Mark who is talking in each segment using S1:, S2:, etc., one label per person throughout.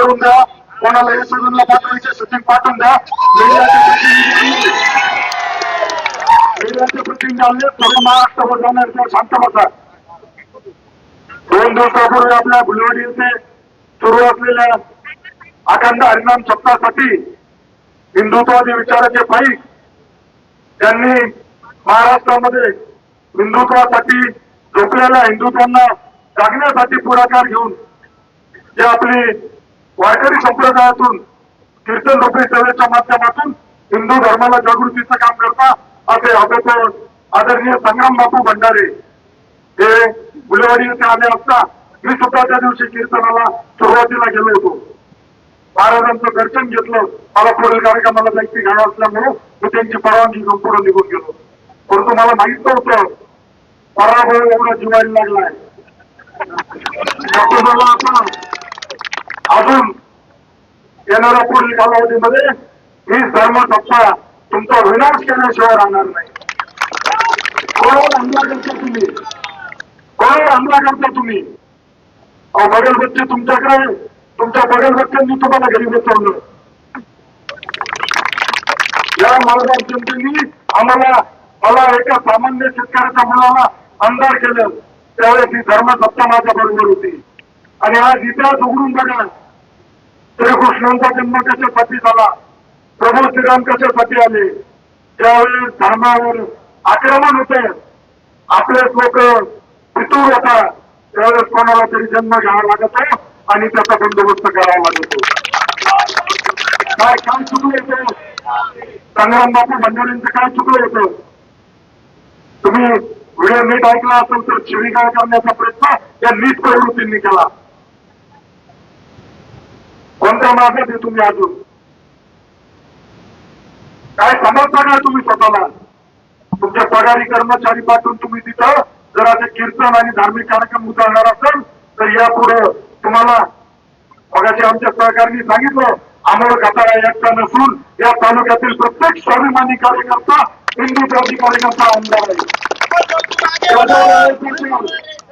S1: करून द्या. कोणाला एसोडूनला पाठवायचे शूटिंग पाठवून द्या. महिलांचे प्रतिनिधी आले सर्व महाराष्ट्रभर जाणार किंवा शांत बसा. दोन दिवसापूर्वी आपल्या बुलवाडी येथे सुरू असलेल्या अखंड हरिनाम सप्तासाठी हिंदुत्ववादी विचाराचे पाईक त्यांनी महाराष्ट्रामध्ये हिंदुत्वासाठी झोपलेल्या हिंदुत्वांना जागण्यासाठी पुढाकार घेऊन जे आपली वारकरी संप्रदायातून कीर्तन रूपी सेवेच्या माध्यमातून हिंदू धर्माला जागृतीचं काम करता असे अभ्यास आदरणीय संग्राम बापू भंडारे हे गुलेवाडी येथे आले असता मी सुद्धा त्या दिवशी कीर्तनाला सुरुवातीला गेलो होतो. महाराजांचं दर्शन घेतलं. मला पुढील कार्यक्रमाला जायची घाण असल्यामुळे मी त्यांची परवानगी घेऊन पुढे निघून गेलो. परंतु मला माहीत नव्हतं पराभव एवढा जिवायला लागलाय. आता. अजून येणाऱ्या पुढील कालावधीमध्ये ही धर्म सत्ता तुमचा विनाश केल्याशिवाय राहणार नाही. कोणावर हमला करता तुम्ही? कोणावर हमला करता तुम्ही? अहो तुमच्याकडे तुमच्या बगल बच्च्यांनी तुम्हाला घरी बसवलं. या मालगाव जनतेने आम्हाला मला एका सामान्य शेतकऱ्याच्या मुलाला आमदार केलं. त्यावेळेस ही धर्मसत्ता माझ्या बरोबर होती. आणि आज इतिहास उघडून बघा श्रीकृष्णांचा जन्म कशासाठी झाला? प्रभू श्रीराम कशासाठी आले? त्यावेळेस धर्मावर आक्रमण होते आपलेच लोक पितूर होता त्यावेळेस कोणाला तरी जन्म घ्यावा लागतो आणि त्याचा बंदोबस्त करावा लागतो. काय काय चुकलं होतं? संग्राम बापू भंडारींचं काय चुकलं होतं. तुम्ही व्हिडिओ नीट ऐकला असेल तर शिवीगाळ करण्याचा प्रयत्न या नीट प्रवृत्तींनी केला. कोणत्या मार्गात तुम्ही अजून? काय समजता का तुम्ही स्वतःला? तुमच्या पगारी कर्मचारी पाठवून तुम्ही तिथं जर असे कीर्तन आणि धार्मिक कार्यक्रम उचलणार असेल तर यापुढे तुम्हाला मगाशी आमच्या सहकार्यांनी सांगितलं. आम्हाला कथाळा एकटा नसून या तालुक्यातील प्रत्येक स्वाभिमानी कार्यकर्ता हिंदू जाती कार्यकर्ता आमदार आहे.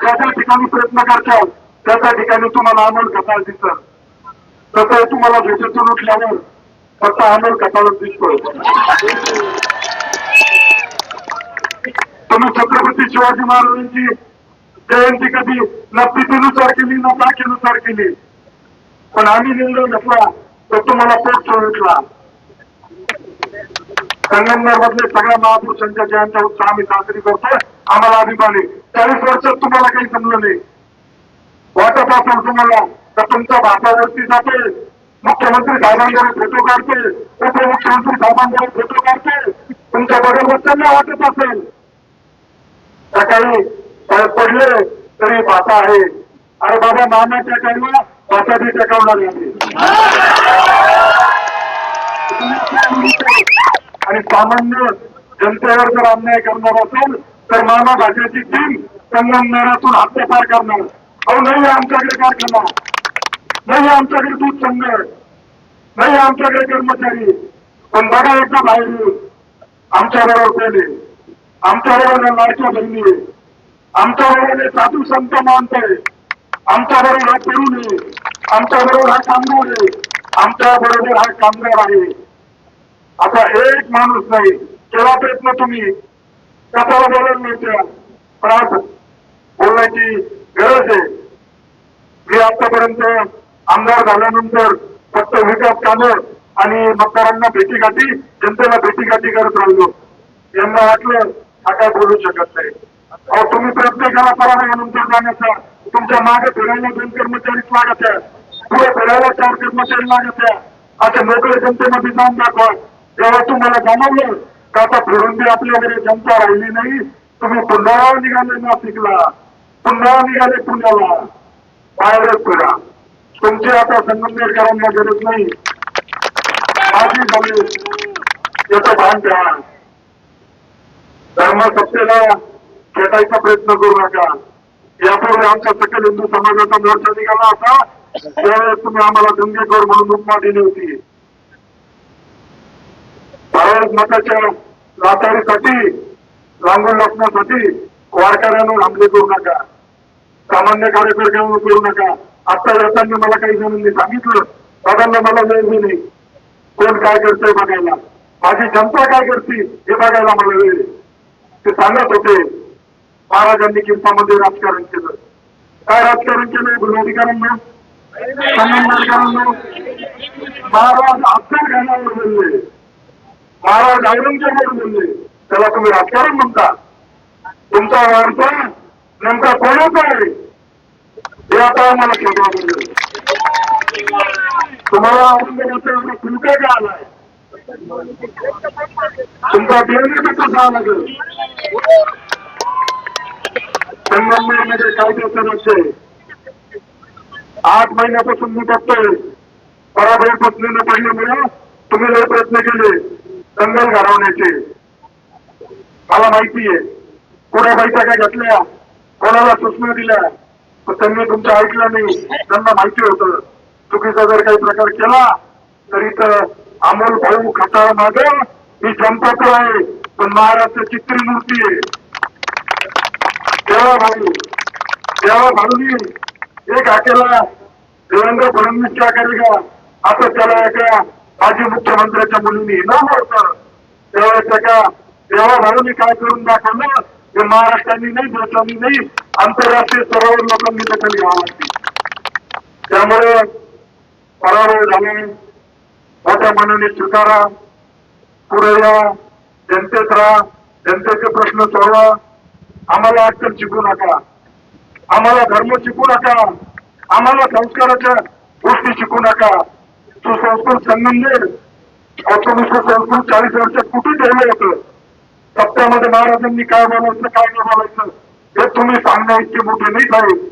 S1: ज्या ज्या ठिकाणी प्रयत्न करतात त्या त्या ठिकाणी तुम्हाला अमोल कथाळ दिसत तसं तुम्हाला झोपेतून उठल्यावर फक्त आनंद कथाळच दिसतोय. तुम्ही छत्रपती शिवाजी महाराजांची जयंती कधी न तिथीनुसार केली ना तारखेनुसार केली? पण आम्ही निर्णय घेतला तर तुम्हाला पोट उठला संगमनेरमधले सगळ्या महापुरुषांच्या जयंत्या उत्सव आम्ही साजरी करतोय. आम्हाला अभिमान आहे. चाळीस वर्षात तुम्हाला काही समजलं नाही. वाटत असेल तुम्हाला तर तुमच्या भाषावरती जाते मुख्यमंत्री साहेबांकडे फोटो काढतील उपमुख्यमंत्री साहेबांकडे फोटो काढतील तुमच्या बरोबरच्यांना वाटत असेल. सकाळी पडले तरी भाषा आहे. अरे बाबा नाना टेकायला भाषा बी टेकावणार नाही. आणि सामान्य जनतेवर जर अन्याय करणार असेल तर मामा भाषेची टीम संगमनेरातून हद्दपार करणार. अहो नाही आमच्याकडे कारखाना. नाही आमच्याकडे दूध संघ नाही. आमच्याकडे कर्मचारी. पण बघा एकदा बाहेर. आमच्या बरोबर केले आमच्या बरोबर लाडक्या बहिणी. आमच्या बरोबर साधू संत मानत. आहे आमच्या बरोबर हा तरुण आहे. आमच्या बरोबर हा कामगार आहे. आमच्या बरोबर हा कामगार आहे. आता एक माणूस नाही. केला प्रयत्न तुम्ही? कशाला बोलायला नव्हत्या पण आज बोलण्याची गरज आहे. मी आतापर्यंत आमदार झाल्यानंतर फक्त विकास कामं आणि मतदारांना भेटीगाठी जनतेला भेटीगाठी करत राहिलो. यांना वाटलं हा काय बोलू शकत नाही. अहो तुम्ही प्रत्येकाला पराभवानंतर जाण्याचा तुमच्या मागे फिरायला दोन कर्मचारीच लागत आहे. पुढे फिरायला चार कर्मचारी लागत आहे. अशा मोकळे जनतेमध्ये जाऊन दाखवा. तेव्हा तुम्हाला जाणवलं का आता फिरून बी आपल्याकडे जनता राहिली नाही? तुम्ही पुन्हा निघाले नाशिकला. पुन्हा निघाले पुण्याला. बाहेरच फिरा तुमची आता संगमनेरकरांना गरज नाही. माझी जमीन याचं भान ठेवा धर्मसत्तेला खेटायचा प्रयत्न करू नका. यापूर्वी आमच्या सकल हिंदू समाजाचा मोर्चा निघाला होता. त्यावेळेस तुम्ही आम्हाला दंगेखोर म्हणून उपमा दिली होती. भारत मताच्या लाचारीसाठी लांबून लपण्यासाठी वारकऱ्यांवर हमले करू नका. सामान्य कार्यकर्त्यांवर करू नका. आता येताना मला काही जणांनी सांगितलं. दादांना मला वेळ नाही. कोण काय करतंय बघायला. माझी जनता काय करते हे बघायला मला वेळ ते सांगत होते महाराजांनी किंपामध्ये राजकारण केलं. काय राजकारण केलं? गुन्हेगारांना? संगमनेरकरांना महाराज अफजल खानावर बोलले. महाराज औरंगजेबावर बोलले. त्याला तुम्ही राजकारण म्हणता. तुमचा अर्थ नेमका कोणाचा आहे? तुम्हाला आलाय तुमचा कसा संगमनेरमध्ये आहे आठ महिन्यापासून मी बघतोय पराभव पत्नीनं पाहिल्यामुळे तुम्ही लय प्रयत्न केले दंगल घडवण्याचे मला माहिती आहे कोणा बाईचा काय घातल्या? कोणाला सूचना दिल्या? पण त्यांनी तुमचं ऐकलं नाही. त्यांना माहिती होतं. चुकीचा जर काही प्रकार केला तरी तर अमोल भाऊ खताळ माझं ही जनता आहे पण महाराष्ट्राची त्रिमूर्ती आहे. देवा भाऊ देवा भाऊनी एक हाकेला देवेंद्र फडणवीसच्या करेगा असं त्याला एका माजी मुख्यमंत्र्याच्या मुलींनी इनाम होतं त्यावेळेस एका देवा भाऊनी काय करून दाखवलं? हे महाराष्ट्राने नाही देशांनी नाही. आंतरराष्ट्रीय स्तरावर लोकांनी दखल घ्यावं लागते त्यामुळे पराभव झाले. मोठ्या मनाने स्वीकारा. पुढे या. जनतेत राहा. जनतेचे प्रश्न सोडवा. आम्हाला अडचण शिकू नका. आम्हाला धर्म शिकू नका. आम्हाला संस्काराच्या गोष्टी शिकू नका. सुसंस्कृत संगमनेर तुम्ही संस्कृत चाळीस वर्ष कुठे ठेवलं होतं? सप्त्यामध्ये महाराजांनी काय बोलायचं काय नाही बोलायचं हे तुम्ही सांगण्या इतके मोठे नाही साहेब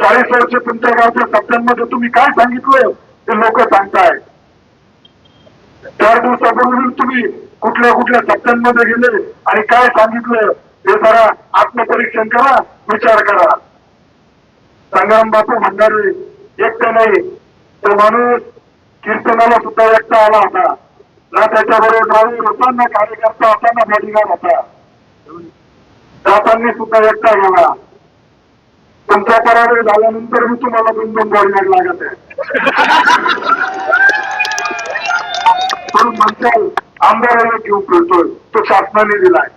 S1: चाळीस वर्ष तुमच्या गावच्या सत्यांमध्ये तुम्ही काय सांगितलं ते लोक सांगताय. चार दिवसापूर्वी तुम्ही कुठल्या कुठल्या सत्यांमध्ये गेले आणि काय सांगितलं हे जरा आत्मपरीक्षण करा विचार करा. संग्राम बापू भंडारे एकटा नाही तो माणूस कीर्तनाला सुद्धा एकटा आला होता. ना त्याच्याबरोबर ड्रायव्हर होता ना कार्यकर्ता होता ना बॉडीगार्ड होता. जाताना सुद्धा एकटा गेला. तुमचा पराभव झाल्यानंतर मी तुम्हाला दोन दोन बॉडीगार्ड लागत आहे. म्हणून म्हणताल आमदाराला घेऊन फिरतोय तो शासनाने दिलाय.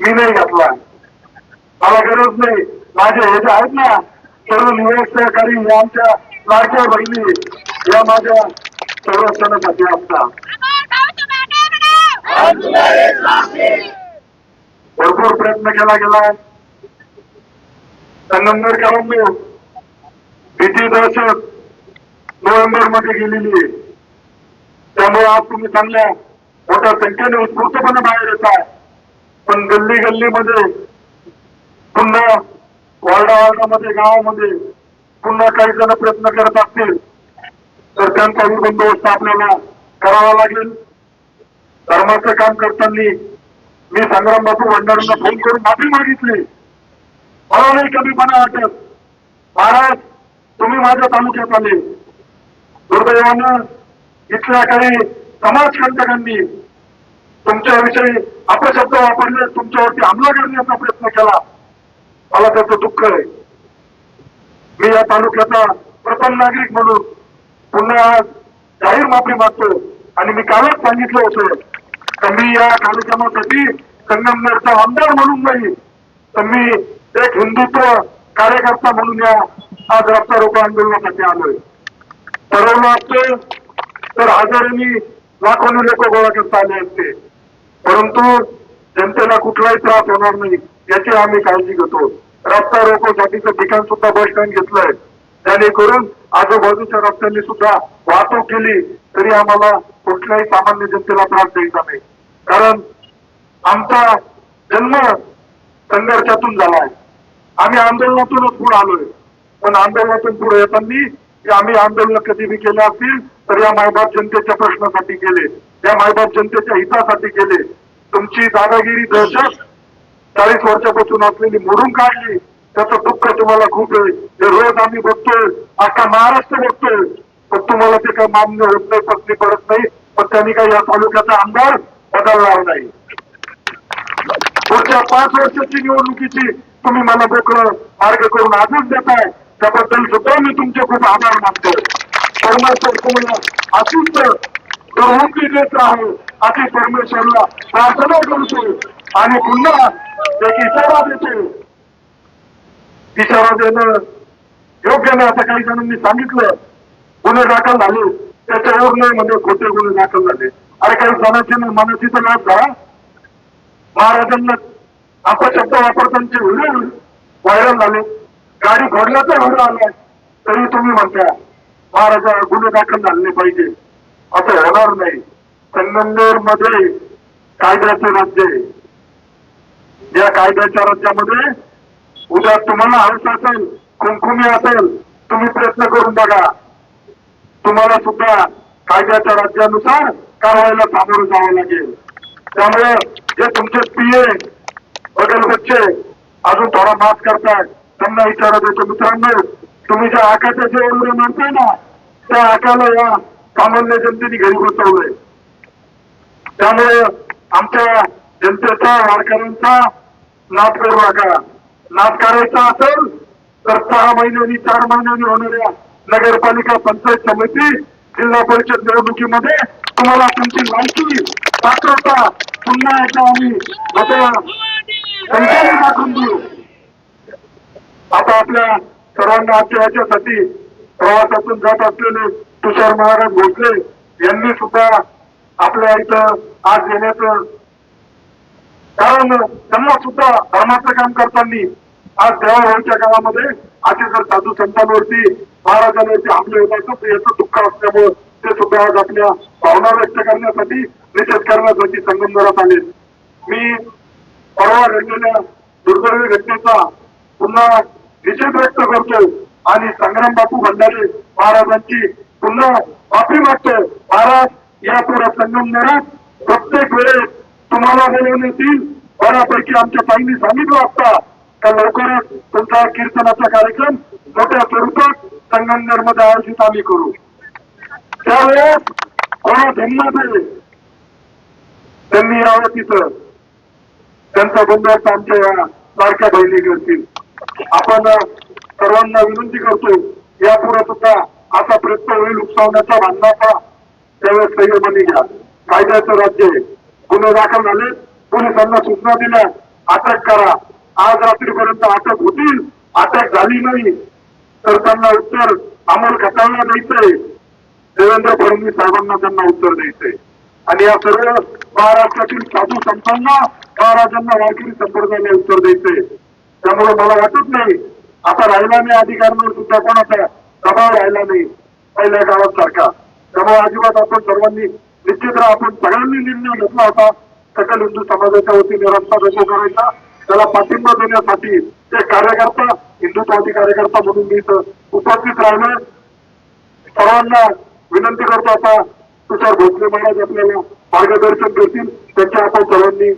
S1: मी नाही घातला. मला गरज नाही. माझे हे जे आहेत ना सर्व निवड सहकारी या आमच्या लाडक्या बहिणी या माझ्या सर्व सणासाठी असतात भरपूर प्रयत्न केला गेला. संगमनेरकरांनी भीती दहशत नोव्हेंबरमध्ये गेलेली आहे. त्यामुळे आज तुम्ही चांगल्या मोठ्या संख्येने उत्स्फूर्तपणे बाहेर येत आहे. पण गल्ली गल्लीमध्ये पुन्हा वार्डा वार्डामध्ये गावामध्ये पुन्हा काही जण प्रयत्न करत असतील तर त्यांचाही बंदोबस्त आपल्याला करावा लागेल. धर्माचं काम करताना मी संग्राम बापू भंडारांना फोन करून माफी मागितली. मला नाही कमीपणा वाटत महाराज तुम्ही माझ्या तालुक्यात आले दुर्दैवानं इथल्या काही समाजकंटकांनी तुमच्याविषयी अपशब्द वापरले तुमच्यावरती हमला करण्याचा प्रयत्न केला. मला त्याचं दुःख आहे. मी या तालुक्याचा प्रथम नागरिक म्हणून पुन्हा आज जाहीर माफी मागतो आणि मी कालच सांगितलं होतं तर मी या कार्यक्रमासाठी संगमनेरचा आमदार म्हणून नाही तर मी एक हिंदुत्व कार्यकर्ता म्हणून या आज रस्ता रोको आंदोलनासाठी आलोय. ठरवलं असतं तर हजारांनी लाखोनी लोक गोळा करता आले असते परंतु जनतेला कुठलाही त्रास होणार नाही याची आम्ही काळजी घेतो. रस्ता रोकोसाठीचं ठिकाण सुद्धा बस स्टँड घेतलंय. जेणेकरून आजूबाजूच्या रस्त्यांनी सुद्धा वाहतूक केली तरी आम्हाला कुठल्याही सामान्य जनतेला त्रास द्यायचा नाही. कारण आमचा जन्म संघर्षातून झालाय आम्ही आंदोलनातूनच पुढे आलोय. पण आंदोलनातून पुढे येताना की आम्ही आंदोलन कधी बी केले असतील तर या मायबाप जनतेच्या प्रश्नासाठी केले या मायबाप जनतेच्या हितासाठी केले. तुमची दादागिरी दहशत चाळीस वर्षापासून असलेली मोडून काढली त्याचं दुःख तुम्हाला खूप आहे. हे रोज आम्ही बघतोय अख्खा महाराष्ट्र बघतोय. पण तुम्हाला ते काही मान्य होत नाही पत्नी पडत नाही. पण त्यांनी काही या तालुक्याचा आमदार बदलणार नाही. पुढच्या पाच वर्षाची निवडणुकीची तुम्ही मला मोकळं मार्ग करून आदेश देताय. त्याबद्दल सुद्धा मी तुमचे खूप आभार मानतो. परमेश्वर तुम्हाला अशीच प्रवृत्ती देत राहू. अशी परमेश्वरला प्रार्थना करतो. आणि पुन्हा एक इशारा देतो. इशारा देणं योग्य नाही असं काही जणांनी सांगितलं. गुन्हे दाखल झाले. त्याच्यावर नाही म्हणजे खोटे गुन्हे दाखल झाले. अरे काही जणांची नाही मनाची तर लाभ झाला महाराजांना आपला शब्द वापरताना व्हिडिओ व्हायरल झाले. गाडी फोडल्याचा व्हिडिओ आलाय तरी तुम्ही म्हणता महाराजा गुन्हे दाखल झाले पाहिजे. असं होणार नाही. संगमनेरमध्ये कायद्याचे राज्य आहे. या कायद्याच्या राज्यामध्ये उद्या तुम्हाला हौस असेल कुंकुमी असेल तुम्ही प्रयत्न करून बघा. तुम्हाला सुद्धा कायद्याच्या राज्यानुसार कारवाईला सामोरं जावं लागेल. त्यामुळे जे तुमचे पीए बदल बच्चे अजून थोडा माफ करतात त्यांना विचारा देतो. मित्रांनो तुम्ही ज्या आकाच्या जे एवढे मानताय ना त्या आकाला या सामान्य जनतेने घरी बसवलंय. त्यामुळे आमच्या जनतेचा वारकऱ्यांचा नाद करू नका. नाद करायचा असेल तर सहा महिन्यांनी चार महिन्यांनी होणाऱ्या नगरपालिका पंचायत समिती जिल्हा परिषद निवडणुकीमध्ये तुम्हाला तुमची माहिती पात्रता पुन्हा याच्या आम्ही आता संख्येने दाखवून देऊ. आता आपल्या सर्वांना आजच्या याच्यासाठी प्रवासातून जात असलेले तुषार महाराज भोसले यांनी सुद्धा आपल्या इथं आज येण्याचं कारण त्यांना सुद्धा धर्माचं काम करताना आज देवाभाऊच्या काळामध्ये असे जर साधू संतांवरती महाराजांवरती हमले होत याचं दुःख असल्यामुळं ते सुद्धा आज आपल्या भावना व्यक्त करण्यासाठी निषेध करण्यासाठी संगमनेरात आले मी परवा घडलेल्या दुर्दैवी घटनेचा पुन्हा निषेध व्यक्त करतो आणि संग्राम बापू भंडारी महाराजांची पुन्हा माफी मागतो. महाराज या पुढे संगमनेरात प्रत्येक वेळेस तुम्हाला बोलवण्यात येईल बऱ्यापैकी आमच्या ताईंनी सांगितलं असता. का लवकरच तुमचा कीर्तनाचा कार्यक्रम मोठ्या स्वरूपात संगमनेरमध्ये आयोजित आम्ही करू. त्यावेळेस कोणा धन्यवाद त्यांनी यावं तिथं. त्यांचा बंदोबस्त आमच्या या लाडक्या बहिणी करतील आपण सर्वांना विनंती करतो यापुढे सुद्धा असा प्रयत्न होईल उकसावण्याचा बांधण्याचा त्यावेळेस संयमाने घ्या. कायद्याचं राज्य आहे. गुन्हे दाखल झाले पोलिसांना सूचना दिल्या अटक करा. आज रात्रीपर्यंत अटक होतील अटक झाली नाही. तर त्यांना उत्तर अंमल खताळला द्यायचंय. देवेंद्र फडणवीस साहेबांना त्यांना उत्तर द्यायचंय. आणि या सर्व महाराष्ट्रातील साधू संतांना महाराजांना वारकरी संप्रदायाला उत्तर द्यायचंय. त्यामुळे मला वाटत नाही आता राहिला नाही अधिकाऱ्यांवर सुद्धा कोणाचा दबाव राहिला नाही पहिल्या काळात सारखा. त्यामुळे अजिबात आपण सर्वांनी निश्चित आपण सगळ्यांनी निर्णय घेतला होता सकल हिंदू समाजाच्या वतीने रस्ता रोको करायचा त्याला पाठिंबा देण्यासाठी ते कार्यकर्ता हिंदुत्वादी कार्यकर्ता म्हणून मी इथं उपस्थित राहिलं सर्वांना विनंती करतो आता तुषार भोसले महाराज आपल्याला मार्गदर्शन करतील त्यांच्या आपण सर्वांनी